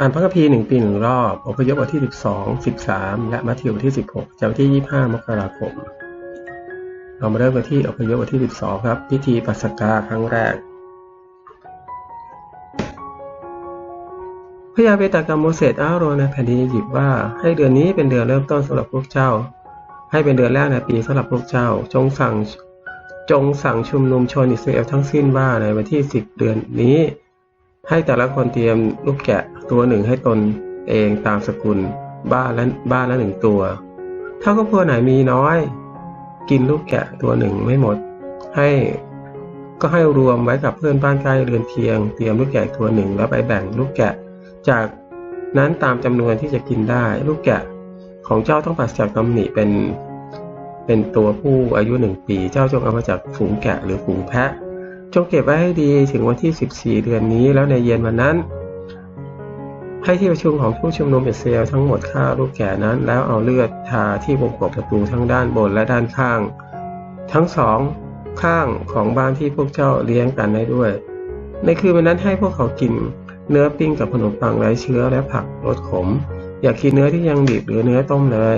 อ่านพระคัมภีร์หนึ่งปีหนึ่งรอบอพยพบทที่12 13และมัทธิวบทที่16จากที่25มกราคม เรามาเริ่มกันที่อพยพบทที่12ครับ พิธีปัสกาครั้งแรก พระยาเวตากรรมโมเสสอาโรในแผ่นดินอียิปต์ว่าให้เดือนนี้เป็นเดือนเริ่มต้นสำหรับพวกเจ้า ให้เป็นเดือนแรกในปีสำหรับพวกเจ้า จงสั่งจงสั่งชุมนุมชนอิสราเอลทั้งสิ้นว่าในวันที่10เดือนนี้ ให้แต่ละคนเตรียมลูกแกะตัวหนึ่งให้ตนเองตามสกุล บ้านละบ้านละหนึ่งตัว ถ้าครอบครัวไหนมีน้อย กินลูกแกะตัวหนึ่งไม่หมด ให้ก็ให้รวมไว้กับเพื่อนบ้านใกล้เรือนเคียง เตรียมลูกแกะตัวหนึ่งแล้วไปแบ่งลูกแกะ จากนั้นตามจำนวนที่จะกินได้ ลูกแกะของเจ้าต้องปราศจากตำหนิเป็น เป็นตัวผู้อายุหนึ่งปี เจ้าจงเอามาจากฝูงแกะหรือฝูงแพะ จงเก็บไว้ให้ดีถึงวันที่ 14 เดือนนี้ แล้วในเย็นวันนั้น ให้ที่ประชุมของผู้ชุมนุมเอเซลทั้งหมดฆ่าลูกแกะนั้น แล้วเอาเลือดทาที่วงกบประตูทั้งด้านบนและด้านข้าง ทั้งสองข้างของบ้านที่พวกเจ้าเลี้ยงกันได้ด้วย ในคืนวันนั้นให้พวกเขากินเนื้อปิ้งกับขนมปังไร้เชื้อและผักรสขม อย่ากินเนื้อที่ยังดิบหรือเนื้อต้มเลย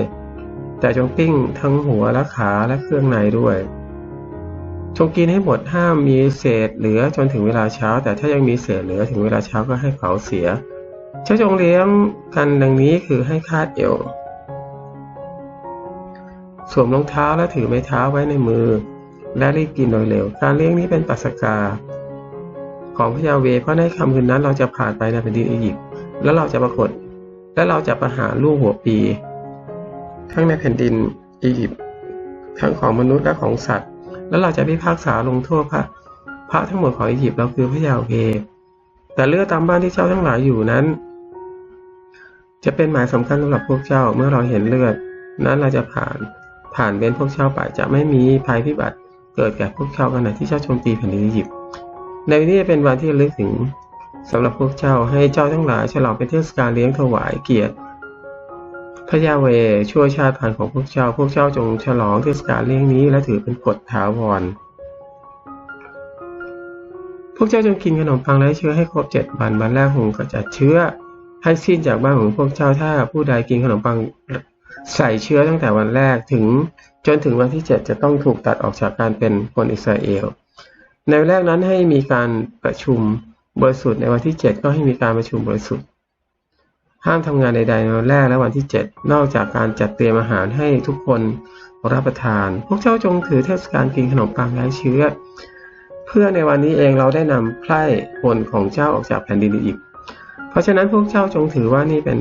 แต่จงปิ้งทั้งหัวและขาและเครื่องในด้วย จงกินให้หมดห้ามมีเศษเหลือจนถึงเวลาเช้า แต่ถ้ายังมีเศษเหลือถึงเวลาเช้าก็ให้เผาเสียเจ้าจงเลี้ยงกันดังนี้คือให้คาดเอวสวมรองเท้าและถือไม้เท้าไว้ในมือ และรีบกินโดยเร็ว การเลี้ยงนี้เป็นปัสกา ของพระยาเวเพราะในคำคืนนั้นเราจะผ่านไปในแผ่นดินอียิปต์แล้วเราจะปรากฏ และเราจะประหารลูกหัวปี ทั้งในแผ่นดินอียิปต์ทั้งของมนุษย์และของสัตว์ แล้วเราจะพิพากษาลงโทษพระพระทั้งหมดของอียิปต์เราคือพระยาเวแต่เลือดตามบ้านที่เจ้าทั้งหลายอยู่นั้น จะเป็นหมายสำคัญสำหรับพวกเจ้าเมื่อเราเห็นเลือด นั้นเราจะผ่านผ่านเว้นพวกเจ้าไปจะไม่มีภัยพิบัติเกิดแก่พวกเจ้าขณะที่เจ้าโจมตีแผ่นดินอียิปต์ในวันนี้เป็นวันที่ลึกถึงสำหรับพวกเจ้าให้เจ้าทั้งหลายฉลองเป็นเทศกาลเลี้ยงถวายเกียรติ พระยาเวช่วยชาติพันธุ์ของพวกเจ้า พวกเจ้าจงฉลองเทศกาลเลี้ยงนี้ และถือเป็นกฎถาวร พวกเจ้าจงกินขนมปังไร้เชื้อให้ครบเจ็ดวัน วันแรกหงก็จะเชื้อ ให้สิ้นจากบ้านของพวกเจ้า ถ้าผู้ใดกินขนมปังใส่เชื้อตั้งแต่วันแรกถึงจนถึงวันที่เจ็ดจะต้องถูกตัดออกจากการเป็นคนอิสราเอล ในวันแรกนั้นให้มีการประชุมบริสุทธิ์ในวันที่7ก็ให้มีการประชุมบริสุทธิ์ ห้ามทำงานใดๆในวันแรกและวันที่ 7 นอกจากการจัดเตรียมอาหารให้ทุกคนรับประทาน พวกเจ้าจงถือเทศกาลกินขนมปังไร้เชื้อ เพื่อในวันนี้เองเราได้นำไพร่ผลของเจ้าออกจากแผ่นดินอีกเพราะฉะนั้นพวกเจ้าจงถือว่านี่เป็น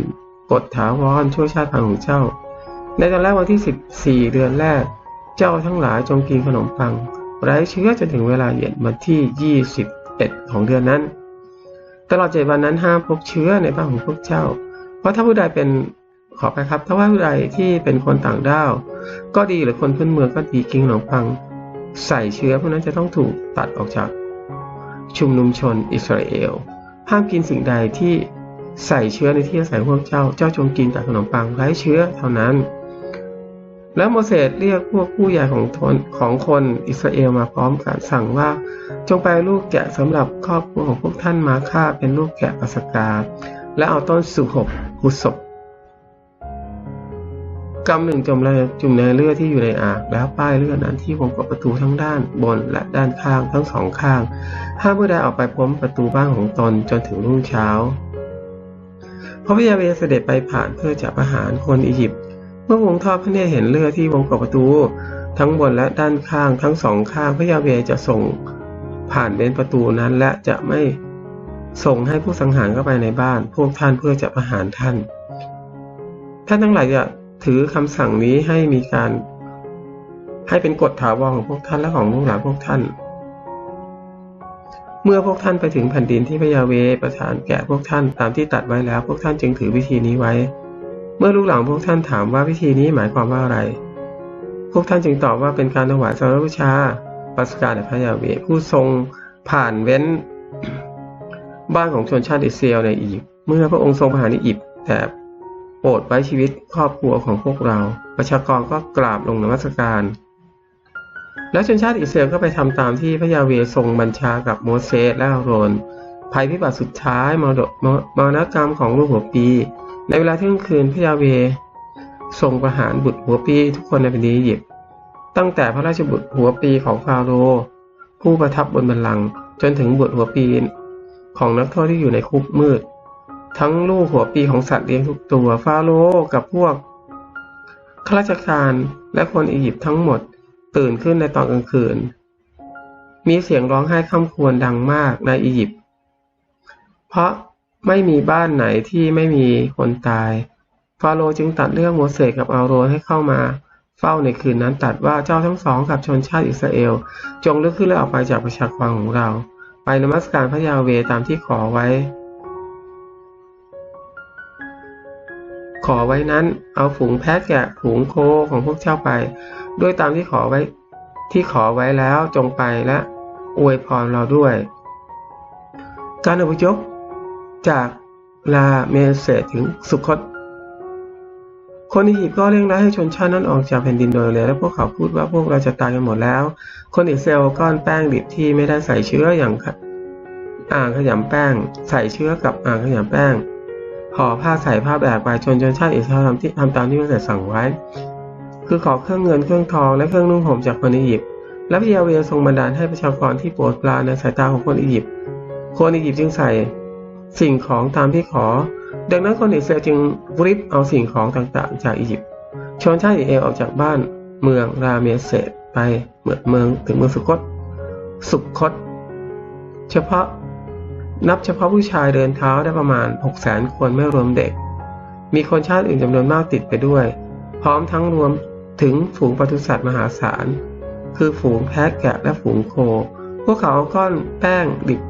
กฎถาวรช่วยชาติพันธุ์ของเจ้า ในตอนแรกวันที่ 14 เดือนแรก เจ้าทั้งหลายจงกินขนมปังไร้เชื้อจนถึงเวลาเย็นวันที่ 21 ของเดือนนั้น ตลอดเจ็ดวันนั้นห้ามพบเชื้อในบ้านของพวกเจ้า เพราะถ้าผู้ใดเป็นขอไปครับ ถ้าว่าผู้ใดที่เป็นคนต่างด้าว ก็ดีหรือคนพื้นเมืองก็ดีกินขนมปัง ใส่เชื้อพวกนั้นจะต้องถูกตัดออกจากชุมนุมชนอิสราเอลห้ามกินสิ่งใดที่ใส่เชื้อในที่อาศัยพวกเจ้า เจ้าจงกินแต่ขนมปังไร้เชื้อเท่านั้น แล้วโมเสสเรียกพวกผู้ใหญ่ของทนของคนอิสราเอลมาพร้อมกันสั่งว่า จงไปลูกแกะสำหรับครอบครัวของพวกท่านมาฆ่าเป็นลูกแกะปัสกา และเอาต้นสุหบหุศพกำหนึ่งจมในจุ่มในเลือดที่อยู่ในอ่างแล้วป้ายเลือดนั้นที่วงกบประตูทั้งด้านบนและด้านข้างทั้งสองข้าง ห้ามผู้ใดออกไปพ้นประตูบ้านของตนจนถึงรุ่งเช้าพระพระยาเวเสด็จไปผ่านเพื่อจะประหารคนอียิปต์เมื่อวงทอดพระเนตรเห็นเลือดที่วงกบประตู ทั้งบนและด้านข้างทั้งสองข้างพระยาเวจะส่งผ่านเบนประตูนั้นและจะไม่ ส่งให้ผู้สังหารเข้าไปในบ้าน พวกท่านเพื่อจะประหารท่าน ท่านทั้งหลายจะถือคำสั่งนี้ให้มีการ ให้เป็นกฎถาวรของพวกท่านและของลูกหลานพวกท่าน เมื่อพวกท่านไปถึงแผ่นดินที่พระยาเวประทานแก่พวกท่านตามที่ตัดไว้แล้ว พวกท่านจึงถือวิธีนี้ไว้ เมื่อลูกหลานพวกท่านถามว่าวิธีนี้หมายความว่าอะไร พวกท่านจึงตอบว่าเป็นการถวายสารบูชาปัสกาแด่พระยาเวผู้ทรงผ่านเว้น บ้านของชนชาติอิสราเอลในอียิปต์เมื่อพระองค์ทรงผ่านอียิปต์แต่โปรดไว้ชีวิตครอบครัวของพวกเรา ประชากรก็กราบลงนมัสการ แล้วชนชาติอิสราเอลก็ไปทำตามที่พระยาเวทรงบัญชากับโมเสสและอาโรนภัยพิบัติสุดท้ายมรดกมรณกรรมของลูกหัวปี ในเวลาเที่ยงคืนพระยาเวทรงประหารบุตรหัวปีทุกคนในแผ่นดินอียิปต์ตั้งแต่พระราชบุตรหัวปีของฟาโรห์ผู้ประทับบนบัลลังก์จนถึงบุตรหัวปี ของนักโทษที่อยู่ในคุกมืด ทั้งลูกหัวปีของสัตว์เลี้ยงทุกตัวฟาโรห์กับพวกข้าราชการและคนอียิปต์ทั้งหมดตื่นขึ้นในตอนกลางคืน มีเสียงร้องไห้ค่ำควรดังมากในอียิปต์เพราะไม่มีบ้านไหนที่ไม่มีคนตาย ฟาโรห์จึงตัดเรื่องโมเสสกับอาโรนให้เข้ามาเฝ้าในคืนนั้นตัดว่าเจ้าทั้งสองกับชนชาติอิสราเอล จงลุกขึ้นและออกไปจากประชากรของเรา ไปนมัสการพระยาเวตามที่ขอไว้ ขอไว้นั้น เอาฝูงแพะแกะฝูงโคของพวกเจ้าไป ด้วยตามที่ขอไว้ ที่ขอไว้แล้วจงไปและอวยพรเราด้วย การอพยพจากลาเมเสถึงสุคต คนอียิปต์ก็เร่งรัดให้ชนชาตินั้นออกจากแผ่นดินโดยเร็วและพวกเขาพูดว่าพวกเราจะตายกันหมดแล้ว คนอิสราเอลก้อนแป้งดิบที่ไม่ได้ใส่เชื้ออย่างอ่างขยำแป้ง ใส่เชื้อกับอ่างขยำแป้งห่อผ้าใส่ผ้าแบกไปชนชนชาติอิสราเอลทำที่ทำตามที่โมเสสสั่งไว้ คือขอเครื่องเงินเครื่องทองและเครื่องนุ่งห่มจากคนอียิปต์และพระยาเวทรงบันดาลให้ประชากรที่โปรดปรานในสายตาของคนอียิปต์คนอียิปต์จึงใส่สิ่งของตามที่ขอ ดังนั้นคนอิสราเอลจึงริบเอาสิ่งของต่างๆ จากอียิปต์ชนชาติอิสราเอลออกจากบ้านเมืองราเมเสตไปเมืองเมืองถึงเมืองสุคต สุคต เฉพาะนับเฉพาะผู้ชายเดินเท้าได้ประมาณ 6 0 0 0 0 0คนไม่รวมเด็ก มีคนชาติอื่นจำนวนมากติดไปด้วย พร้อมทั้งรวมถึงฝูงปศุสัตว์มหาศาล คือฝูงแพะแกะและฝูงโค พวกเขาเอาก้อนแป้งดิบ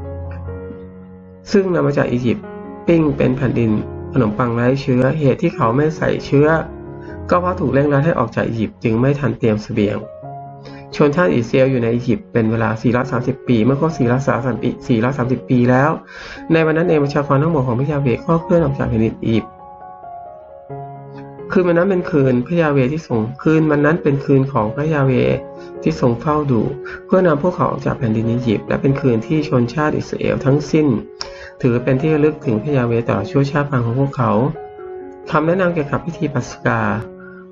ซึ่งนำมาจากอียิปต์ ปิ้งเป็นแผ่นดินขนมปังไร้เชื้อ เหตุที่เขาไม่ใส่เชื้อ ก็เพราะถูกเร่งรัดให้ออกจากอียิปต์จึงไม่ทันเตรียมเสบียง ชนชาติอิสราเอลอยู่ในอียิปต์เป็นเวลา 430 ปี เมื่อครบ 430 ปี 430 ปีแล้ว ในวันนั้นเองประชากรทั้งหมดของพระยาเวก็เคลื่อนออกจากแผ่นดินอียิปต์คืนวันนั้นเป็นคืนพระยาเวที่ทรงคืนวันนั้นเป็นคืนของพระยาเวที่ทรงเฝ้าดู เพื่อนำพวกเขาออกจากแผ่นดินอียิปต์และเป็นคืนที่ชนชาติอิสราเอลทั้งสิ้น ถือเป็นที่ระลึกถึงพระยาเวต่อชั่วชาติพังของพวกเขาคำแนะนำเกี่ยวกับพิธีปัสกา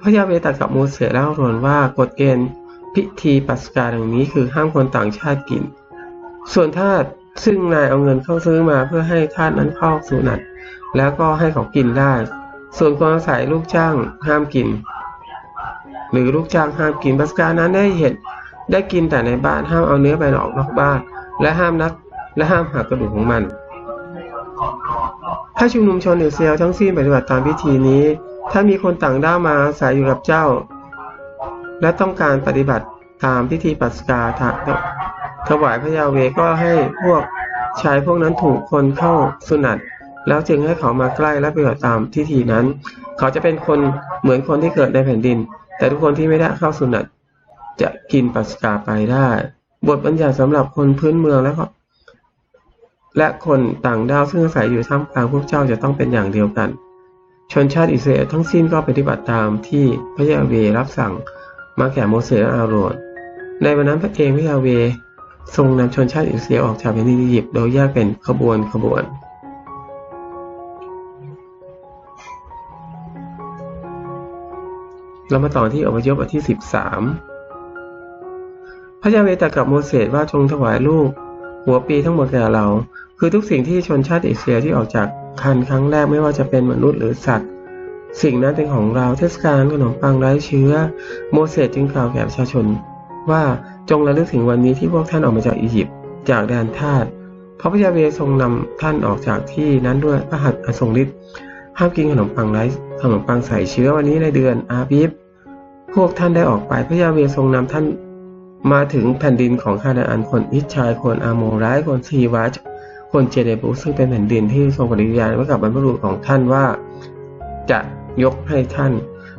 พระยาเวตรัสกับโมเสสและอาโรนว่ากฎเกณฑ์พิธีปัสกาดังนี้คือห้ามคนต่างชาติกิน ส่วนทาสซึ่งนายเอาเงินเข้าซื้อมาเพื่อให้ทาสนั้นเข้าสู่นัดแล้วก็ให้เขากินได้ ส่วนคนอาศัยลูกจ้างห้ามกิน หรือลูกจ้างห้ามกินปัสกานั้นได้เห็นได้กินแต่ในบ้านห้ามเอาเนื้อไปออกนอกบ้าน และห้ามนักและห้ามหักกระดูกของมัน ถ้าชุมนุมชนอิสราเอลทั้งสิ้นปฏิบัติตามพิธีนี้ ถ้ามีคนต่างด้าวมาอาศัยอยู่กับเจ้า และต้องการปฏิบัติตามพิธีปัสกาถวายพระยาเวก็ให้พวกชายพวกนั้นถูกคนเข้าสุนัตแล้วจึงให้เขามาใกล้และปฏิบัติตามพิธีนั้น เขาจะเป็นคนเหมือนคนที่เกิดในแผ่นดิน แต่ทุกคนที่ไม่ได้เข้าสุนัตจะกินปัสกาไปได้ บทบัญญัติสำหรับคนพื้นเมืองและ และคนต่างด้าวซึ่งอาศัยอยู่ท่ามกลางพวกเจ้าจะต้องเป็นอย่างเดียวกัน ชนชาติอิสราเอลทั้งสิ้นก็ปฏิบัติตามที่พระยาเวรับสั่งมาแก่โมเสสและอาโรนในวันนั้นพระเองพระยาเวทรงนำชนชาติอิสราเอลออกจากแผ่นดินอียิปต์โดยแยกเป็นขบวนขบวน เรามาต่อที่อพยพบทที่สิบสามพระยาเวตรัสกับโมเสสว่าจงถวายลูก หัวปีทั้งหมดแก่เรา คือทุกสิ่งที่ชนชาติเอิสราเอลที่ออกจากคันครั้งแรกไม่ว่าจะเป็นมนุษย์หรือสัตว์ สิ่งนั้นเป็นของเราเทศกาลขนมปังไร้เชื้อ โมเสสจึงกล่าวแก่ประชาชน ว่าจงระลึกถึงวันนี้ที่พวกท่านออกมาจากอียิปต์จากแดนทาสพระพยาเวทรงนำท่านออกจากที่นั้นด้วยพระหัตถ์อทรงฤทธิ์ห้ามกินขนมปังไร้ขนมปังใส่เชื้อวันนี้ในเดือนอาบิบพวกท่านได้ออกไปพระยาเวทรงนำท่านมาถึงแผ่นดินของคานาอันคนอิชชายคนอาโมร้ายคนซีวัช คนเจเนบุซึ่งเป็นแผ่นดินที่ทรงปฏิญาณไว้กับบรรพบุรุษของท่านว่า จะยกให้ท่าน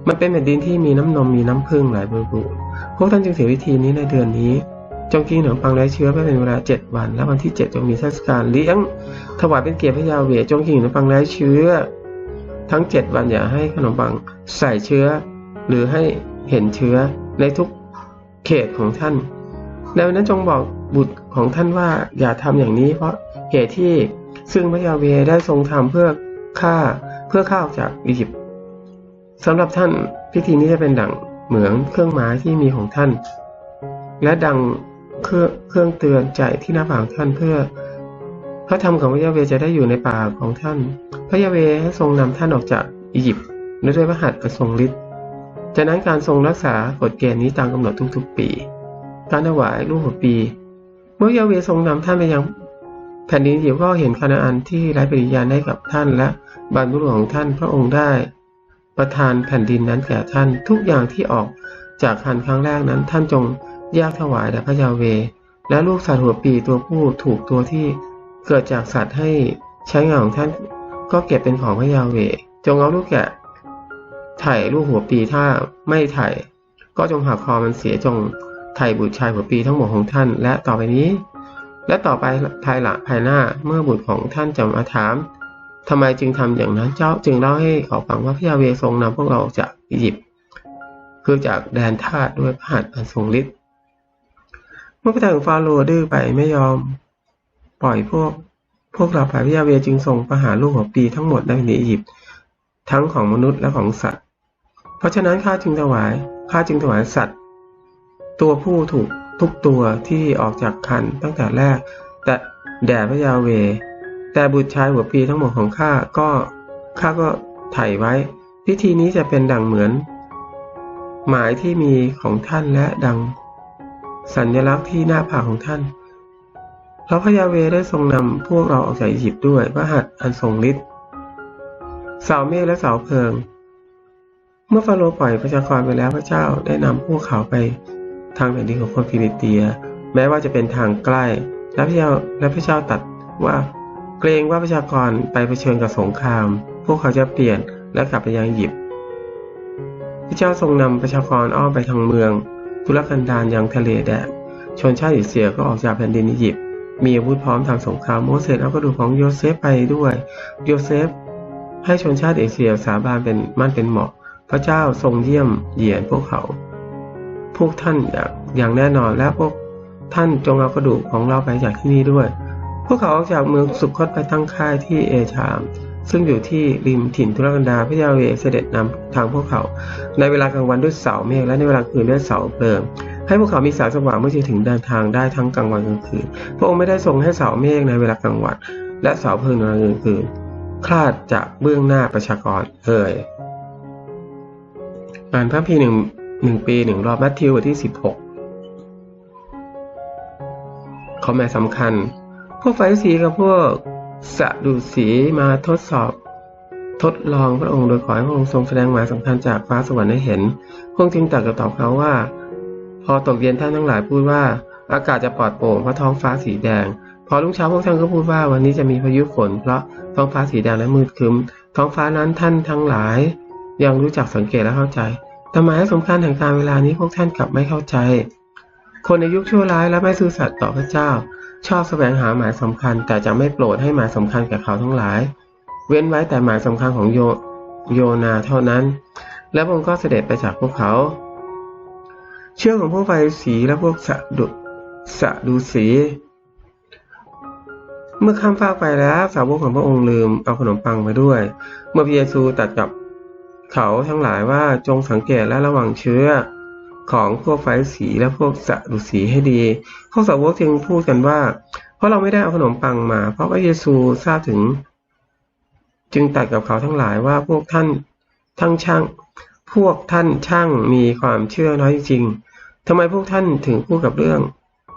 มันเป็นแผ่นดินที่มีน้ำนมมีน้ำพึ่งหลายบริบูรณ์พวกท่านจึงเสียวิธีนี้ในเดือนนี้ จงกินขนมปังไร้เชื้อไปเป็นเวลาเจ็ดวัน และวันที่เจ็ดจงมีเทศกาลเลี้ยง ถวายเป็นเกียรติพระยาเวจงกินขนมปังไร้เชื้อ ทั้งเจ็ดวันอย่าให้ขนมปังใส่เชื้อ หรือให้เห็นเชื้อในทุกเขตของท่านในวันนั้นจงบอกบุตรของท่านว่าอย่าทำอย่างนี้เพราะ เหตุที่ซึ่งพระยาเวได้ทรงทำเพื่อฆ่าเพื่อข้าออกจากอียิปต์สำหรับท่านพิธีนี้จะเป็นดั่งเหมือนเครื่องหมายที่มีของท่าน และดังเครื่องเครื่องเตือนใจที่หน้าผากท่านเพื่อ พระธรรมของพระยาเวจะได้อยู่ในปากของท่าน พระยาเวให้ทรงนำท่านออกจากอียิปต์ด้วยพระหัตถ์ทรงฤทธิ์จากนั้นการทรงรักษากฎเกณฑ์นี้ตามกำหนดทุกๆปี การถวายลูกหัวปี เมื่อยาเวทรงนำท่านไปยัง แผ่นดินอียิปต์ก็เห็นคานาอันที่ไร้ปริญญาให้กับท่านและบรรพบุรุษของท่านพระองค์ได้ ประทานแผ่นดินนั้นแก่ท่านทุกอย่างที่ออกจากคันครั้งแรกนั้นท่านจงแยกถวายแด่พระยาเว และลูกสัตว์หัวปีตัวผู้ถูกตัวที่เกิดจากสัตว์ให้ใช้งานของท่านก็เก็บเป็นของพระยาเว จงเอาลูกแกะไถ่ลูกหัวปีถ้าไม่ไถ่ก็จงหักคอมันเสียจงไถ่บุตรชายหัวปีทั้งหมดของท่าน และต่อไปนี้ และต่อไปภายหลังภายหน้าเมื่อบุตรของท่านจะมาถามทำไมจึงทำอย่างนั้นเจ้าจึงเล่าให้เขาฟังว่าพระยาเวทรงนำพวกเราจากอียิปต์คือจากแดนทาสด้วยพระหัตถ์อันทรงฤทธิ์เมื่อพระทังฟาโรห์ดื้อไปไม่ยอม ปล่อยพวก พวกเราไปพระยาเวจึงทรงประหารลูกหัวปีทั้งหมดในอียิปต์ทั้งของมนุษย์และของสัตว์ เพราะฉะนั้นข้าจึงถวายข้าจึงถวายสัตว์ ตัวผู้ถูก ทุกตัวที่ออกจากคันตั้งแต่แรก แต่แด่พระยาเว แต่บุตรชายหัวปีทั้งหมดของข้าก็ข้าก็ไถ่ไว้ พิธีนี้จะเป็นดังเหมือน หมายที่มีของท่านและดัง สัญลักษณ์ที่หน้าผากของท่านเพราะพระยาเวได้ทรงนำพวกเราออกจากอียิปต์ด้วยพระหัตถ์อันทรงฤทธิ์เสาเมฆและเสาเพลิง เมื่อฟาโรห์ปล่อยประชากรไปแล้วพระเจ้าได้นำพวกเขาไป ทางแผ่นดินของคนฟิลิสเตีย แม้ว่าจะเป็นทางใกล้และพระเจ้าและพระเจ้าตัดว่า เกรงว่าประชากรไปเผชิญกับสงคราม พวกเขาจะเปลี่ยนและกลับไปยังอียิปต์พระเจ้าทรงนำประชากรอ้อมไปทางเมืองทุรกันดารยังทะเลแดงชนชาติอิสเสียก็ออกจากแผ่นดินอียิปต์มีอาวุธพร้อมทางสงครามโมเสสเอากระดูกของโยเซฟไปด้วยโยเซฟให้ชนชาติเอเชียสาบานเป็นมั่นเป็นเหมาะ พระเจ้าทรงเยี่ยมเยียนพวกเขา พวกท่านอย่างแน่นอนและพวกท่านจงเอากระดูกของเราไปจากที่นี่ด้วย พวกเขาออกจากเมืองสุขคตไปตั้งค่ายที่เอชาม ซึ่งอยู่ที่ริมถิ่นทุรกันดารพระยาเวเสด็จนำทางพวกเขา ในเวลากลางวันด้วยเสาเมฆและในเวลาคืนด้วยเสาเพลิงให้พวกเขามีสายสว่างเมื่อจะถึงเดินทางได้ทั้งกลางวันกลางคืน พระองค์ไม่ได้ทรงให้เสาเมฆในเวลากลางวัน และเสาเพลิงในเวลากลางคืนคลาดจากเบื้องหน้าประชากรเอ่ยอ่านพระพีหนึ่ง หนึ่งปีหนึ่งรอบมัทธิวบทที่สิบหกข้อแม่สำคัญ พวกไฟสีกับพวกสะดุสีมาทดสอบ ทดลองพระองค์โดยขอให้พระองค์ทรงแสดงหมายสำคัญจากฟ้าสวรรค์ให้เห็น พวกจึงตัดกับตอบเขาว่า พอตกเย็นท่านทั้งหลายพูดว่า อากาศจะปลอดโปร่งเพราะท้องฟ้าสีแดง พอรุ่งเช้าพวกท่านก็พูดว่าวันนี้จะมีพายุฝนเพราะท้องฟ้าสีแดงและมืดครึ้ม ท้องฟ้านั้นท่านทั้งหลาย ยังรู้จักสังเกตและเข้าใจ แต่หมายสำคัญแห่งการเวลานี้พวกท่านกลับไม่เข้าใจ คนในยุคชั่วร้ายและไม่ซื่อสัตย์ต่อพระเจ้า ชอบแสวงหาหมายสำคัญ แต่จะไม่โปรดให้หมายสำคัญแก่เขาทั้งหลาย เว้นไว้แต่หมายสำคัญของโยโยนาเท่านั้น และพระองค์ก็เสด็จไปจากพวกเขา เชื่อของพวกไฟสีและพวกสะดุสะดูสี เมื่อข้ามฟากไปแล้วสาวกของพระองค์ลืมเอาขนมปังไปด้วย เมื่อพระเยซูตัดกับ เขาทั้งหลายว่าจงสังเกตและระวังเชื้อ ของพวกไฟสีและพวกสะดุสีให้ดีพวกสาวกจึงพูดกันว่า เพราะเราไม่ได้เอาขนมปังมา เพราะพระเยซูทราบถึง จึงตัดกับเขาทั้งหลายว่าพวกท่านทั้งช่าง พวกท่านช่างมีความเชื่อน้อยจริงทำไมพวกท่านถึงพูดกับเรื่อง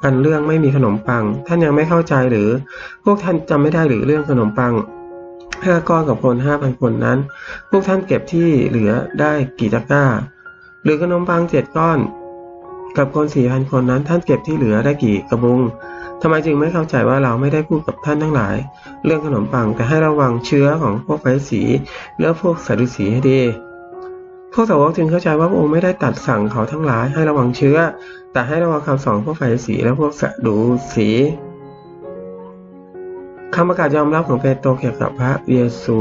อันเรื่องไม่มีขนมปัง ท่านยังไม่เข้าใจหรือ พวกท่านจำไม่ได้หรือเรื่องขนมปัง ห้าก้อนกับคนห้าพันคนนั้น พวกท่านเก็บที่เหลือได้กี่ตะกร้า หรือขนมปังเจ็ดก้อน กับคนสี่พันคนนั้น ท่านเก็บที่เหลือได้กี่กระบุงทำไมจึงไม่เข้าใจว่าเราไม่ได้พูดกับท่านทั้งหลาย เรื่องขนมปังแต่ให้ระวังเชื้อของพวกไฟสีและพวกสัตว์สีให้ดี พวกสาวกจึงเข้าใจว่าพระองค์ไม่ได้ตัดสั่งเขาทั้งหลายให้ระวังเชื้อ แต่ให้ระวังคำสอนพวกไฟสีและพวกสะดูสีำประกาศยอมรับของเปโตรเกี่ยวกับพระเยซู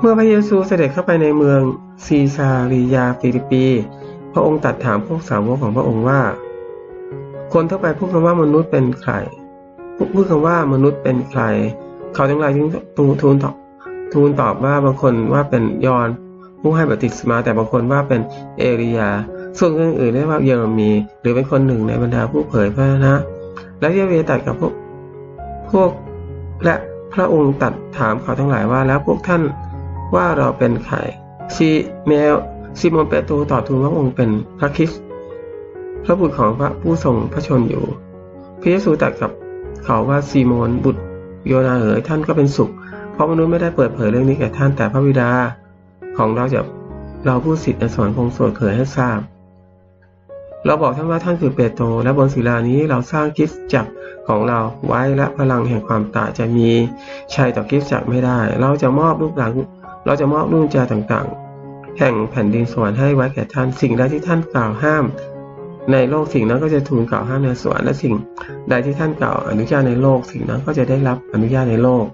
เมื่อพระเยซูเสด็จเข้าไปในเมืองซีซาริยาฟิลิปปีพระองค์ตัดถามพวกสาวกของพระองค์ว่า คนทั่วไปพูดกันว่ามนุษย์เป็นใครพูดคำว่ามนุษย์เป็นใคร เขาทั้งหลายจึงทูลทูลตอบทูลตอบว่าบางคนว่าเป็นยอนผู้ให้บัติศมาแต่บางคนว่าเป็นเอริยา ส่วนคนอื่นเรียกว่าเยอรมี หรือเป็นคนหนึ่งในบรรดาผู้เผยพระนะ และเยเวตัดกับพวก พวกและพระองค์ตัดถามเขาทั้งหลายว่าแล้วพวกท่านว่าเราเป็นใครซีเมลซิโมนเปโตรตอบทูลว่าองค์เป็นพระคริสต์พระบุตรของพระผู้ทรงพระชนอยู่พระเยซูตรัสกับเขาว่าซีโมนบุตรโยนาเอ๋ยท่านก็เป็นสุข เพราะมนุษย์ไม่ได้เปิดเผยเรื่องนี้แก่ท่านแต่พระบิดา ของเราจะเราผู้สิทธิ์ในสวรค์คงสวดเผยให้ทราบ เราบอกท่านว่าท่านคือเปโตรและบนศิลานี้เราสร้างคริสตจักรของเราไว้และพลังแห่งความตายจะมีชัยต่อคริสตจักรไม่ได้ เราจะมอบลูกหลัง เราจะมอบลูกจาต่างๆ แห่งแผ่นดินสวรรค์ให้ไว้แก่ท่าน สิ่งใดที่ท่านกล่าวห้าม ในโลกสิ่งนั้นก็จะทูลกล่าวห้ามในสวรรค์และสิ่ง ใดที่ท่านกล่าวอนุญาตในโลกสิ่งนั้นก็จะได้รับอนุญาตในโลก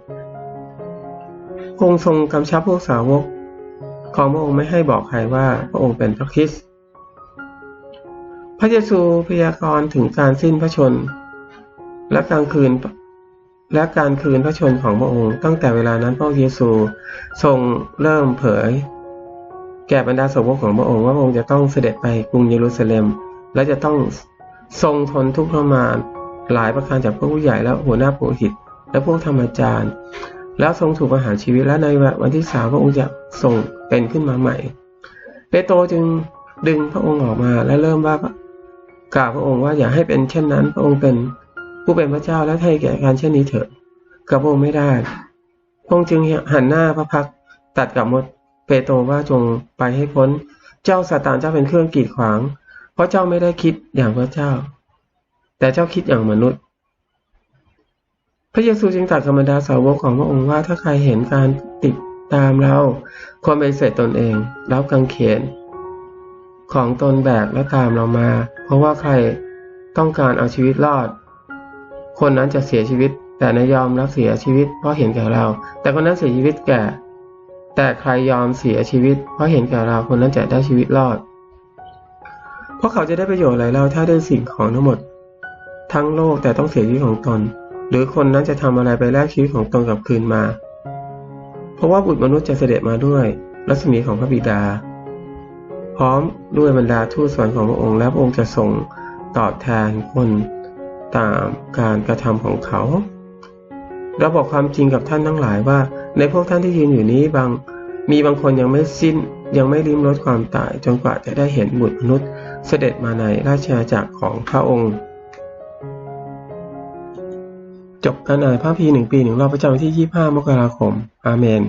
พระองค์ทรงกำชับพวกสาวกของพระองค์ไม่ให้บอกใครว่าพระองค์เป็นพระคริสต์ พระเยซูพยากรณ์ถึงการสิ้นพระชน และกลางคืนและการคืนพระชนของพระองค์ ตั้งแต่เวลานั้นพระเยซูทรงเริ่มเผย แก่บรรดาสาวกของพระองค์ว่าพระองค์จะต้องเสด็จไปกรุงเยรูซาเล็ม และจะต้องทรงทนทุกข์ทรมานหลายประการจากพวกผู้ใหญ่และหัวหน้าผู้หิต และพวกธรรมจารย์ แล้วทรงถูกประหารชีวิตและในวันที่สามพระองค์จะทรงเป็นขึ้นมาใหม่เปโตรจึงดึงพระองค์ออกมาและเริ่มว่า กล่าวพระองค์ว่าอย่าให้เป็นเช่นนั้น พระองค์เป็นผู้เป็นพระเจ้าและให้แก่การเช่นนี้เถิดกับพระองค์ไม่ได้พระองค์จึงหันหน้าพระพักตัดกับมดเปโตรว่าจงไปให้พ้น เจ้าสตานเจ้าเป็นเครื่องกีดขวาง เพราะเจ้าไม่ได้คิดอย่างพระเจ้า แต่เจ้าคิดอย่างมนุษย์ พระเยซูจึงตรัสกับรรดาสาวกของพระองค์ว่าถ้าใครเห็นการติดตามเราควรไปเสร็จตนเองรับกังเขน ของตนแบกและตามเรามา เพราะว่าใครต้องการเอาชีวิตรอด คนนั้นจะเสียชีวิต แต่นายยอมรับเสียชีวิต เพราะเห็นแก่เรา แต่คนนั้นเสียชีวิตแก่ แต่ใครยอมเสียชีวิต เพราะเห็นแก่เราคนนั้นจะได้ชีวิตรอด เพราะเขาจะได้ประโยชน์อะไรเล่าถ้าได้สิ่งของทั้งหมด ทั้งโลกแต่ต้องเสียชีวิตของตน หรือคนนั้นจะทำอะไรไปแลกชีวิตของตนกลับคืนมา เพราะว่าบุตรมนุษย์จะเสด็จมาด้วยรัศมีของพระบิดา พร้อมด้วยบรรดาทูตสวรรค์ของพระองค์และพระองค์จะส่งตอบแทนคนตามการกระทำของเขา เราบอกความจริงกับท่านทั้งหลายว่า ในพวกท่านที่ยืนอยู่นี้บางมีบางคนยังไม่สิ้นยังไม่ริมรสความตายจนกว่าจะได้เห็นบุตรมนุษย์ เสด็จมาในราชอาณาจักรของพระองค์ จบการอ่านพระพีหนึ่งปีหนึ่งรอบประจำวันที่ 25 มกราคม อาเมน